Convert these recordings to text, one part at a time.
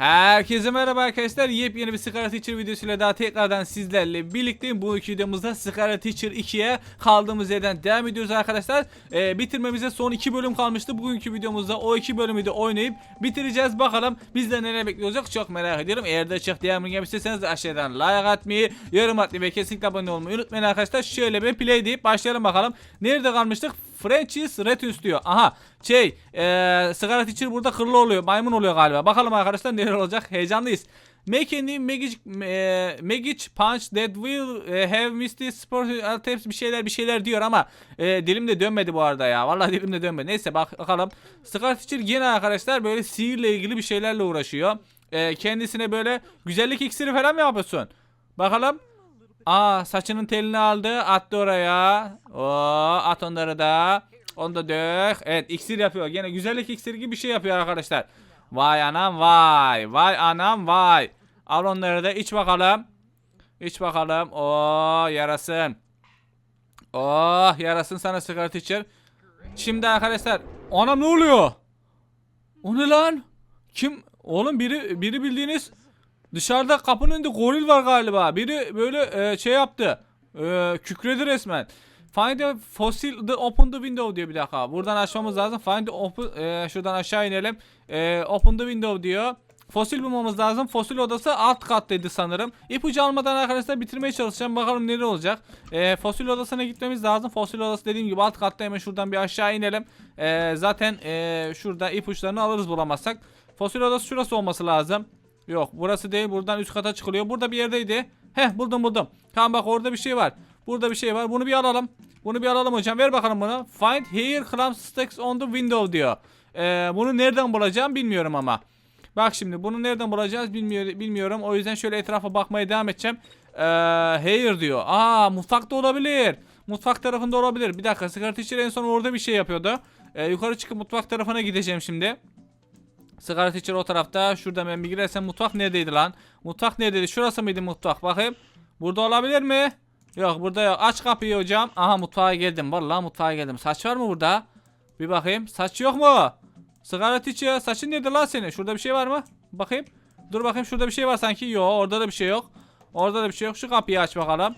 Herkese merhaba arkadaşlar. Yepyeni bir Scarlet Teacher videosuyla daha tekrardan sizlerle birlikteyim. Bu iki videomuzda Scarlet Teacher 2'ye kaldığımız yerden devam ediyoruz arkadaşlar. Ee, bitirmemize son iki bölüm kalmıştı. Bugünkü videomuzda o iki bölümü de oynayıp bitireceğiz. Bakalım bizden neler bekliyor olacak çok merak ediyorum. Eğer de çok devamını gelmek isterseniz aşağıdan like atmayı, yorum atmayı ve kesinlikle abone olmayı unutmayın arkadaşlar. Şöyle bir play deyip başlayalım bakalım. Nerede kalmıştık? Frenchies Retus diyor. Aha şey ee, Scarlet Teacher burada kırlı oluyor. Maymun oluyor galiba. Bakalım arkadaşlar neler olacak. Heyecanlıyız. Make any magic, e, magic punch that will e, have misty sport attempts bir şeyler bir şeyler diyor ama e, dilim de dönmedi bu arada ya. Vallahi dilim de dönmedi. Neyse bak bakalım. Scarlet Teacher yine arkadaşlar böyle sihirle ilgili bir şeylerle uğraşıyor. E, kendisine böyle güzellik iksiri falan mı yapıyorsun? Bakalım. Aa saçının telini aldı attı oraya. Oo at onları da. Onu da dök. Evet iksir yapıyor. Gene güzellik iksiri gibi bir şey yapıyor arkadaşlar. Vay anam vay. Vay anam vay. Al onları da iç bakalım. İç bakalım. Oo yarasın. Oh yarasın sana sigara içir. Şimdi arkadaşlar. Anam ne oluyor? O ne lan? Kim? Oğlum biri biri bildiğiniz Dışarıda kapının önünde goril var galiba. Biri böyle e, şey yaptı. E, kükredi resmen. Find a fossil the open the window diyor bir dakika. Buradan açmamız lazım. Find the open e, şuradan aşağı inelim. E, open the window diyor. Fosil bulmamız lazım. Fosil odası alt kattaydı sanırım. İpucu almadan arkadaşlar bitirmeye çalışacağım. Bakalım neler olacak. E, fosil odasına gitmemiz lazım. Fosil odası dediğim gibi alt katta hemen şuradan bir aşağı inelim. E, zaten e, şurada ipuçlarını alırız bulamazsak. Fosil odası şurası olması lazım. Yok burası değil buradan üst kata çıkılıyor. Burada bir yerdeydi. Heh buldum buldum. Tamam bak orada bir şey var. Burada bir şey var. Bunu bir alalım. Bunu bir alalım hocam. Ver bakalım bunu. Find here clamp sticks on the window diyor. Ee, bunu nereden bulacağım bilmiyorum ama. Bak şimdi bunu nereden bulacağız bilmiyor, bilmiyorum. O yüzden şöyle etrafa bakmaya devam edeceğim. Ee, here diyor. Aa mutfakta olabilir. Mutfak tarafında olabilir. Bir dakika sigara en son orada bir şey yapıyordu. Ee, yukarı çıkıp mutfak tarafına gideceğim şimdi. Sigara teacher o tarafta. Şurada ben bir girersem mutfak neredeydi lan? Mutfak neredeydi? Şurası mıydı mutfak? Bakayım. Burada olabilir mi? Yok burada yok. Aç kapıyı hocam. Aha mutfağa geldim. Vallahi mutfağa geldim. Saç var mı burada? Bir bakayım. Saç yok mu? Sigara teacher. Saçın nerede lan senin? Şurada bir şey var mı? Bakayım. Dur bakayım şurada bir şey var sanki. Yok orada da bir şey yok. Orada da bir şey yok. Şu kapıyı aç bakalım.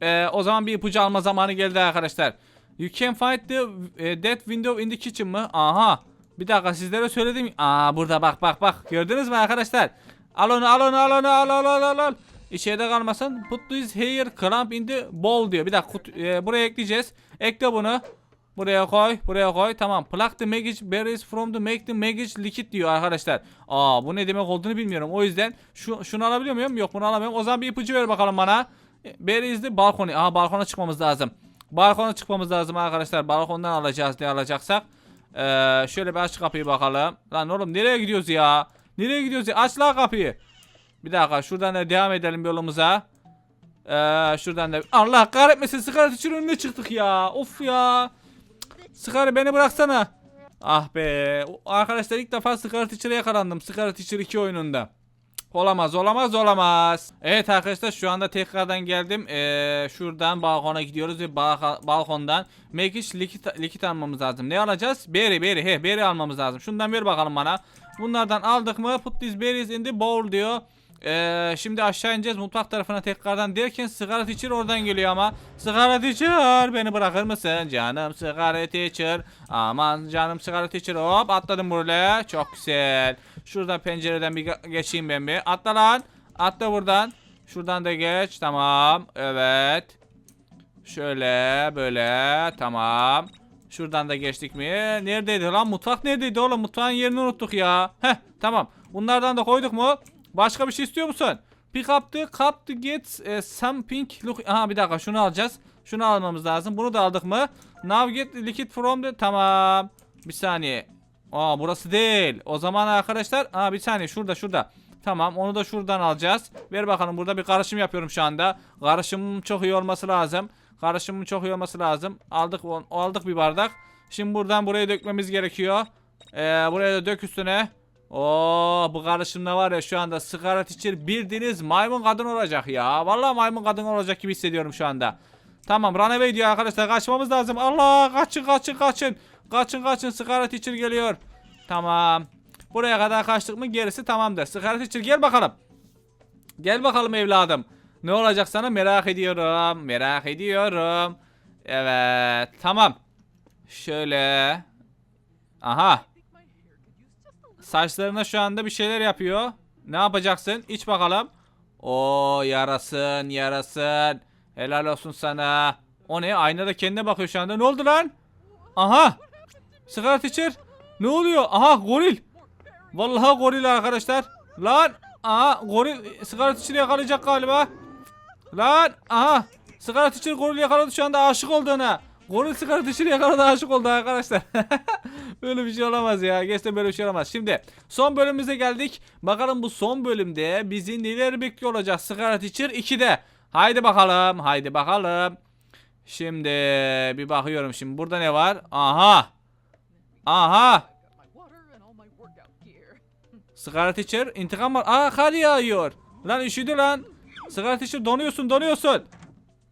Ee, o zaman bir ipucu alma zamanı geldi arkadaşlar. You can find the uh, that window in the kitchen mı? Aha. Bir dakika sizlere söyledim. Aa burada bak bak bak. Gördünüz mü arkadaşlar? Al onu al onu al onu al al al al al. İçeride kalmasın. Put this hair clamp in the bowl diyor. Bir dakika kut- e, buraya ekleyeceğiz. Ekle bunu. Buraya koy. Buraya koy. Tamam. Pluck the magic berries from the make the magic liquid diyor arkadaşlar. Aa bu ne demek olduğunu bilmiyorum. O yüzden şu şunu alabiliyor muyum? Yok bunu alamıyorum. O zaman bir ipucu ver bakalım bana. E, Berries de balkonu. Aha balkona çıkmamız lazım. Balkona çıkmamız lazım arkadaşlar. Balkondan alacağız ne alacaksak. Ee, şöyle bir aç kapıyı bakalım. Lan oğlum nereye gidiyoruz ya? Nereye gidiyoruz ya? Aç la kapıyı. Bir dakika şuradan da devam edelim yolumuza. Ee, şuradan da Allah kahretmesin sigara için önüne çıktık ya. Of ya. Sigara beni bıraksana. Ah be. Arkadaşlar ilk defa sigara teacher'a yakalandım. Sigara teacher 2 oyununda. Olamaz olamaz olamaz. Evet arkadaşlar şu anda tekrardan geldim. Ee, şuradan balkona gidiyoruz ve balka- balkondan Mekiş likit, likit almamız lazım. Ne alacağız? Berry berry he berry almamız lazım. Şundan ver bakalım bana. Bunlardan aldık mı? Put these berries in the bowl diyor. Ee, şimdi aşağı ineceğiz mutfak tarafına tekrardan derken sigara teacher oradan geliyor ama sigara teacher beni bırakır mısın canım sigara teacher aman canım sigara teacher hop atladım buraya çok güzel şurada pencereden bir ge- geçeyim ben bir atla lan atla buradan şuradan da geç tamam evet şöyle böyle tamam şuradan da geçtik mi neredeydi lan mutfak neredeydi oğlum mutfağın yerini unuttuk ya heh tamam bunlardan da koyduk mu Başka bir şey istiyor musun? Pick up the cup to get eh, some pink look. Aha bir dakika şunu alacağız. Şunu almamız lazım. Bunu da aldık mı? Now get liquid from the... Tamam. Bir saniye. Aa burası değil. O zaman arkadaşlar... Aa bir saniye şurada şurada. Tamam onu da şuradan alacağız. Ver bakalım burada bir karışım yapıyorum şu anda. Karışımım çok iyi olması lazım. Karışımın çok iyi olması lazım. Aldık aldık bir bardak. Şimdi buradan buraya dökmemiz gerekiyor. Ee, buraya da dök üstüne. Oo bu karışımda var ya şu anda sigara içir bildiğiniz maymun kadın olacak ya. Vallahi maymun kadın olacak gibi hissediyorum şu anda. Tamam runaway diyor arkadaşlar kaçmamız lazım. Allah kaçın kaçın kaçın. Kaçın kaçın sigara içir geliyor. Tamam. Buraya kadar kaçtık mı gerisi tamamdır. Sigara teacher gel bakalım. Gel bakalım evladım. Ne olacak sana merak ediyorum. Merak ediyorum. Evet tamam. Şöyle. Aha. Saçlarına şu anda bir şeyler yapıyor. Ne yapacaksın? İç bakalım. O yarasın yarasın. Helal olsun sana. O ne? Aynada kendine bakıyor şu anda. Ne oldu lan? Aha. Sigara teacher. Ne oluyor? Aha goril. Vallahi goril arkadaşlar. Lan. Aha goril sigara teacher'ı yakalayacak galiba. Lan. Aha. Sigara teacher goril yakaladı şu anda aşık oldu ona. Goril sigara teacher'ı yakaladı aşık oldu arkadaşlar. böyle bir şey olamaz ya. Gerçekten böyle bir şey olamaz. Şimdi son bölümümüze geldik. Bakalım bu son bölümde bizi neler bekliyor olacak Sigara Teacher 2'de. Haydi bakalım. Haydi bakalım. Şimdi bir bakıyorum şimdi burada ne var? Aha. Aha. Sigara Teacher intikam var. Aa kar yağıyor. Lan üşüdü lan. Sigara Teacher donuyorsun donuyorsun.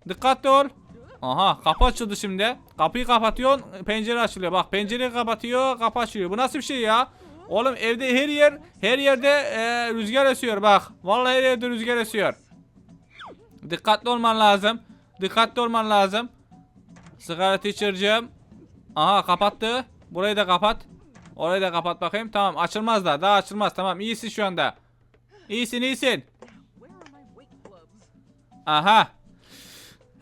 Dikkatli ol. Aha kapı açıldı şimdi. Kapıyı kapatıyorsun pencere açılıyor. Bak pencereyi kapatıyor kapı açılıyor. Bu nasıl bir şey ya? Oğlum evde her yer her yerde e, rüzgar esiyor bak. Vallahi her yerde rüzgar esiyor. Dikkatli olman lazım. Dikkatli olman lazım. Sigara teacher'cığım. Aha kapattı. Burayı da kapat. Orayı da kapat bakayım. Tamam açılmaz da. Daha açılmaz. Tamam iyisin şu anda. İyisin iyisin. Aha.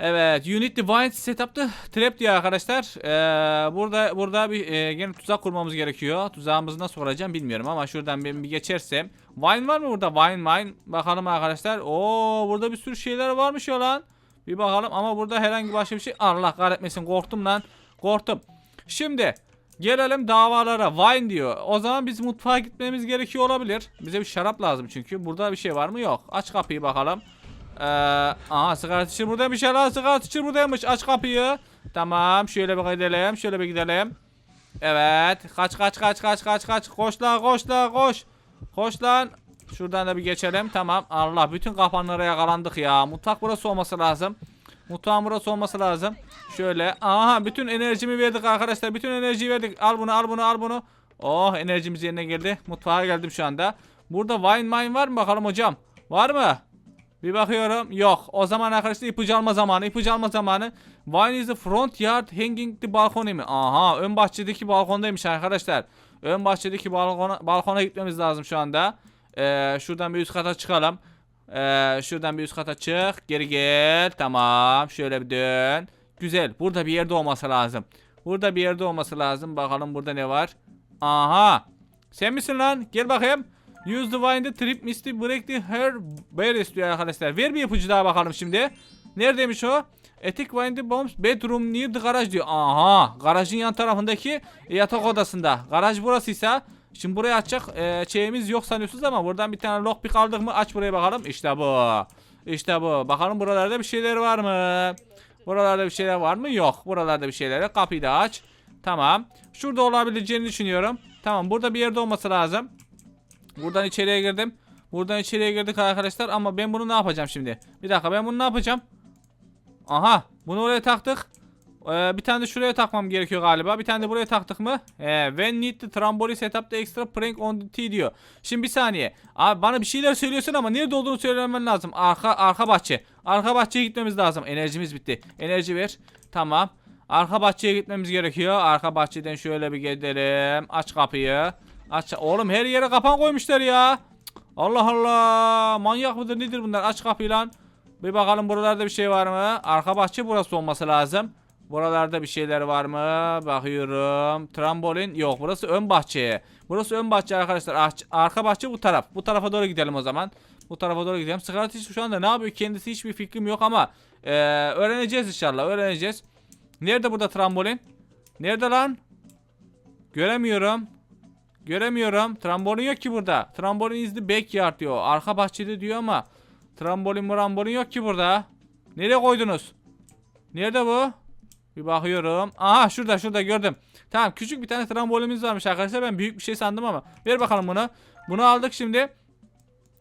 Evet, you need to find setup the trap diyor arkadaşlar. Ee, burada burada bir e, gene tuzak kurmamız gerekiyor. Tuzağımızı nasıl kuracağım bilmiyorum ama şuradan ben bir geçersem. Wine var mı burada? Wine wine. Bakalım arkadaşlar. Oo, burada bir sürü şeyler varmış ya lan. Bir bakalım ama burada herhangi başka bir şey. Allah kahretmesin korktum lan. Korktum. Şimdi gelelim davalara. Wine diyor. O zaman biz mutfağa gitmemiz gerekiyor olabilir. Bize bir şarap lazım çünkü. Burada bir şey var mı? Yok. Aç kapıyı bakalım. Ee, aha sigara teacher buradaymış ya lan sigara teacher buradaymış aç kapıyı. Tamam şöyle bir gidelim şöyle bir gidelim. Evet kaç kaç kaç kaç kaç kaç. Koş lan koş lan koş. Koş lan. Şuradan da bir geçelim tamam. Allah bütün kapanlara yakalandık ya. Mutfak burası olması lazım. Mutfağın burası olması lazım. Şöyle aha bütün enerjimi verdik arkadaşlar bütün enerjiyi verdik. Al bunu al bunu al bunu. Oh enerjimiz yerine geldi. Mutfağa geldim şu anda. Burada wine mine var mı bakalım hocam? Var mı? Bir bakıyorum. Yok. O zaman arkadaşlar ipucu alma zamanı. İpucu alma zamanı. Wine is the front yard hanging the balcony mi? Aha. Ön bahçedeki balkondaymış arkadaşlar. Ön bahçedeki balkona, balkona gitmemiz lazım şu anda. Ee, şuradan bir üst kata çıkalım. Ee, şuradan bir üst kata çık. Geri gel. Tamam. Şöyle bir dön. Güzel. Burada bir yerde olması lazım. Burada bir yerde olması lazım. Bakalım burada ne var. Aha. Sen misin lan? Gel bakayım. Use the wine the trip misty break the hair berries diyor arkadaşlar. Ver bir ipucu daha bakalım şimdi. Neredeymiş o? Etik wine the bombs bedroom near the garage diyor. Aha garajın yan tarafındaki yatak odasında. Garaj burasıysa şimdi burayı açacak e, şeyimiz yok sanıyorsunuz ama buradan bir tane lockpick aldık mı aç burayı bakalım. İşte bu. İşte bu. Bakalım buralarda bir şeyler var mı? Buralarda bir şeyler var mı? Yok. Buralarda bir şeyler yok. Kapıyı da aç. Tamam. Şurada olabileceğini düşünüyorum. Tamam burada bir yerde olması lazım. Buradan içeriye girdim. Buradan içeriye girdik arkadaşlar ama ben bunu ne yapacağım şimdi? Bir dakika ben bunu ne yapacağım? Aha bunu oraya taktık. Ee, bir tane de şuraya takmam gerekiyor galiba. Bir tane de buraya taktık mı? Ee, when need the trampoline set up the extra prank on the T diyor. Şimdi bir saniye. Abi bana bir şeyler söylüyorsun ama nerede olduğunu söylemen lazım. Arka arka bahçe. Arka bahçeye gitmemiz lazım. Enerjimiz bitti. Enerji ver. Tamam. Arka bahçeye gitmemiz gerekiyor. Arka bahçeden şöyle bir gidelim. Aç kapıyı. Aç. Oğlum her yere kapan koymuşlar ya. Allah Allah. Manyak mıdır nedir bunlar? Aç kapıyı lan. Bir bakalım buralarda bir şey var mı? Arka bahçe burası olması lazım. Buralarda bir şeyler var mı? Bakıyorum. Trambolin yok. Burası ön bahçe. Burası ön bahçe arkadaşlar. Ah- Arka bahçe bu taraf. Bu tarafa doğru gidelim o zaman. Bu tarafa doğru gidelim. Sıkıntı şu anda ne yapıyor? Kendisi hiçbir fikrim yok ama eee, öğreneceğiz inşallah. Öğreneceğiz. Nerede burada trambolin? Nerede lan? Göremiyorum. Göremiyorum. Trambolin yok ki burada. Trambolin the backyard diyor. Arka bahçede diyor ama trambolin mrambolin yok ki burada. Nereye koydunuz? Nerede bu? Bir bakıyorum. Aha şurada şurada gördüm. Tamam küçük bir tane trambolimiz varmış arkadaşlar. Ben büyük bir şey sandım ama. Ver bakalım bunu. Bunu aldık şimdi.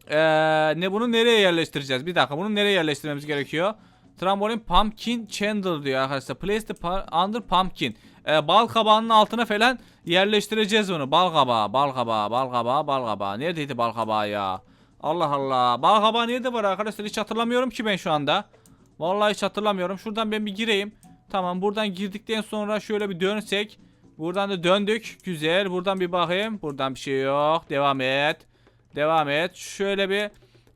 Ee, ne bunu nereye yerleştireceğiz? Bir dakika bunu nereye yerleştirmemiz gerekiyor? Trambolin pumpkin chandler diyor arkadaşlar. Place the under pumpkin. E, bal kabağının altına falan yerleştireceğiz onu. Bal kabağı, bal kabağı, bal kabağı, bal kabağı. Neredeydi bal kabağı ya? Allah Allah. Bal kabağı nerede var arkadaşlar? Hiç hatırlamıyorum ki ben şu anda. Vallahi hiç hatırlamıyorum. Şuradan ben bir gireyim. Tamam buradan girdikten sonra şöyle bir dönsek. Buradan da döndük. Güzel. Buradan bir bakayım. Buradan bir şey yok. Devam et. Devam et. Şöyle bir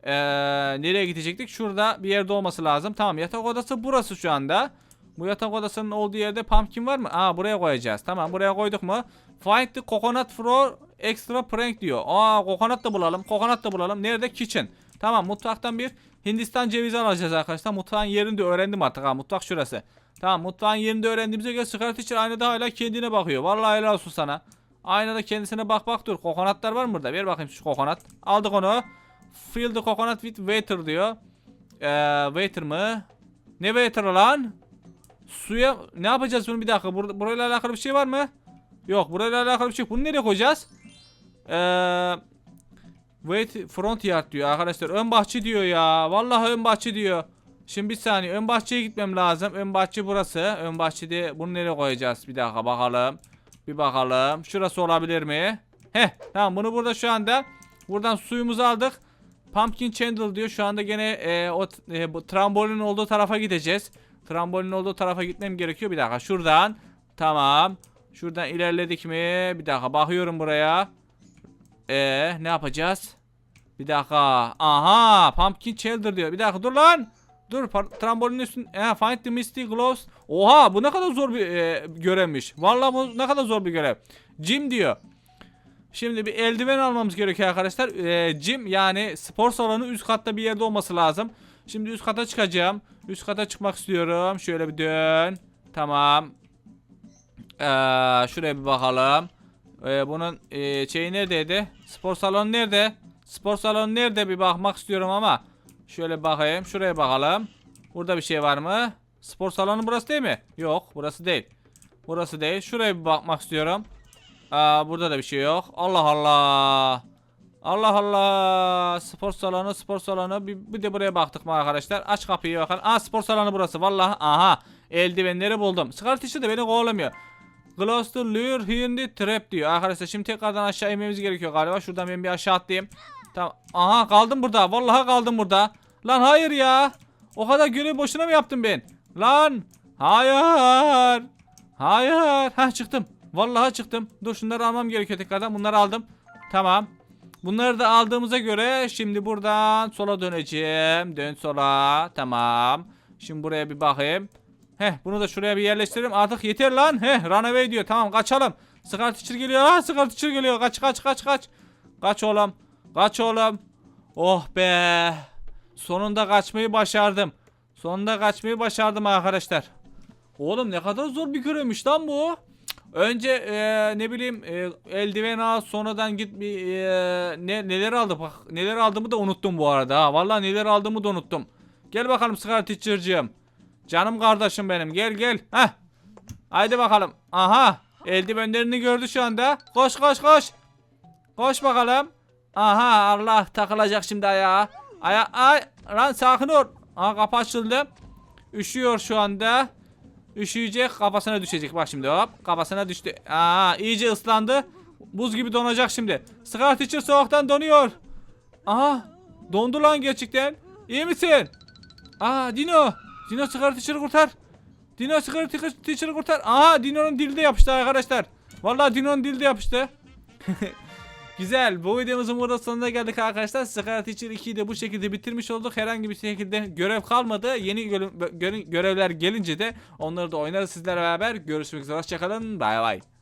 eee, nereye gidecektik? Şurada bir yerde olması lazım. Tamam yatak odası burası şu anda. Bu yatak odasının olduğu yerde pumpkin var mı? Aa buraya koyacağız. Tamam buraya koyduk mu? Find the coconut for extra prank diyor. Aa coconut da bulalım. Coconut da bulalım. Nerede? Kitchen. Tamam mutfaktan bir Hindistan cevizi alacağız arkadaşlar. Mutfağın yerini de öğrendim artık ha. Mutfak şurası. Tamam mutfağın yerini de öğrendiğimize göre Scarlet Teacher aynada hala kendine bakıyor. Vallahi helal olsun sana. Aynada kendisine bak bak dur. Kokonatlar var mı burada? Ver bakayım şu kokonat. Aldık onu. Fill the coconut with water diyor. Ee, water mı? Ne water lan? Suya ne yapacağız bunu bir dakika. Bur burayla alakalı bir şey var mı? Yok burayla alakalı bir şey. Bunu nereye koyacağız? Ee, wait front yard diyor arkadaşlar. Ön bahçe diyor ya. Vallahi ön bahçe diyor. Şimdi bir saniye ön bahçeye gitmem lazım. Ön bahçe burası. Ön bahçede bunu nereye koyacağız? Bir dakika bakalım. Bir bakalım. Şurası olabilir mi? Heh tamam bunu burada şu anda. Buradan suyumuzu aldık. Pumpkin Candle diyor. Şu anda gene e, o e, trambolin olduğu tarafa gideceğiz. Trambolin olduğu tarafa gitmem gerekiyor. Bir dakika şuradan. Tamam. Şuradan ilerledik mi? Bir dakika bakıyorum buraya. E ne yapacağız? Bir dakika. Aha, Pumpkin Shelter diyor. Bir dakika dur lan. Dur trambolinin üstün. E, find the Misty Gloves. Oha bu ne kadar zor bir e, görevmiş. Vallahi bu ne kadar zor bir görev. Jim diyor. Şimdi bir eldiven almamız gerekiyor arkadaşlar. Ee, gym yani spor salonu üst katta bir yerde olması lazım. Şimdi üst kata çıkacağım. Üst kata çıkmak istiyorum. Şöyle bir dön. Tamam. Ee, şuraya bir bakalım. Ee, bunun e, şeyi neredeydi? Spor salonu nerede? Spor salonu nerede bir bakmak istiyorum ama. Şöyle bakayım. Şuraya bakalım. Burada bir şey var mı? Spor salonu burası değil mi? Yok burası değil. Burası değil. Şuraya bir bakmak istiyorum. Aa, burada da bir şey yok. Allah Allah. Allah Allah. Spor salonu, spor salonu. Bir, bir de buraya baktık mı arkadaşlar? Aç kapıyı bakalım. Aa spor salonu burası. Vallahi aha. Eldivenleri buldum. Scar Teacher de beni kovalamıyor. To lure in the trap diyor. Arkadaşlar şimdi tekrardan aşağı inmemiz gerekiyor galiba. Şuradan ben bir aşağı atlayayım. Tamam. Aha kaldım burada. Vallahi kaldım burada. Lan hayır ya. O kadar görev boşuna mı yaptım ben? Lan. Hayır. Hayır. Ha çıktım. Vallahi çıktım. Dur şunları almam gerekiyor tekrardan. Bunları aldım. Tamam. Bunları da aldığımıza göre şimdi buradan sola döneceğim. Dön sola. Tamam. Şimdi buraya bir bakayım. Heh bunu da şuraya bir yerleştirelim. Artık yeter lan. Heh runaway diyor. Tamam kaçalım. Teacher geliyor. Ha Teacher geliyor. Kaç kaç kaç kaç. Kaç oğlum. Kaç oğlum. Oh be. Sonunda kaçmayı başardım. Sonunda kaçmayı başardım arkadaşlar. Oğlum ne kadar zor bir görevmiş lan bu. Önce e, ne bileyim e, eldiven al sonradan git bir e, ne, neler aldı bak neler aldığımı da unuttum bu arada ha. Vallahi neler aldığımı da unuttum. Gel bakalım Scar Teacher'cığım. Canım kardeşim benim gel gel. Heh. Haydi bakalım. Aha. Eldivenlerini gördü şu anda. Koş koş koş. Koş bakalım. Aha Allah takılacak şimdi ayağa. Aya ay lan sakin ol. Aha kapı açıldı. Üşüyor şu anda. Üşüyecek kafasına düşecek bak şimdi hop kafasına düştü. Aa iyice ıslandı. Buz gibi donacak şimdi. Scar Teacher soğuktan donuyor. Aha dondu lan gerçekten. İyi misin? Aa Dino. Dino Scar Teacher'ı kurtar. Dino Scar Teacher'ı kurtar. Aha Dino'nun dilde yapıştı arkadaşlar. Vallahi Dino'nun dilde yapıştı. Güzel. Bu videomuzun burada sonuna geldik arkadaşlar. Scar Teacher 2'yi de bu şekilde bitirmiş olduk. Herhangi bir şekilde görev kalmadı. Yeni gö- gö- görevler gelince de onları da oynarız sizlerle beraber. Görüşmek üzere. Hoşçakalın. Bay bay.